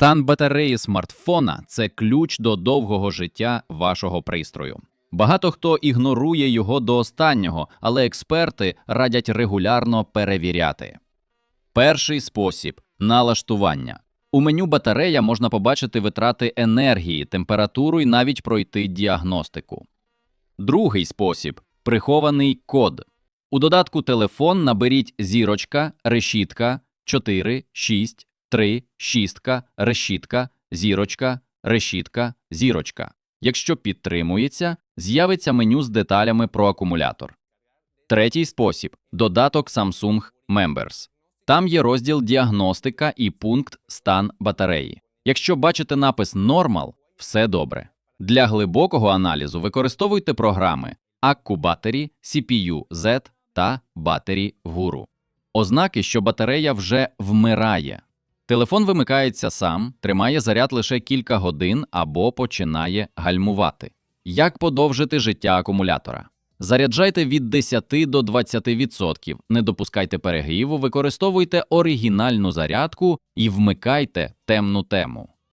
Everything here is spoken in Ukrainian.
Стан батареї смартфона це ключ до довгого життя вашого пристрою. Багато хто ігнорує його до останнього, але експерти радять регулярно перевіряти. Перший спосіб налаштування. У меню батарея можна побачити витрати енергії, температуру і навіть пройти діагностику. Другий спосіб прихований код. У додатку телефон наберіть зірочка, решітка 4, 6, 3, шістка, решітка, зірочка, решітка, зірочка. Якщо підтримується, з'явиться меню з деталями про акумулятор. Третій спосіб додаток Samsung Members. Там є розділ діагностика і пункт стан батареї. Якщо бачите напис Normal, все добре. Для глибокого аналізу використовуйте програми Accu CPU Z та Battery Guru. Ознаки, що батарея вже вмирає. Телефон вимикається сам, тримає заряд лише кілька годин або починає гальмувати. Як подовжити життя акумулятора? Заряджайте від 10 до 20%, не допускайте перегріву, використовуйте оригінальну зарядку і вмикайте темну тему.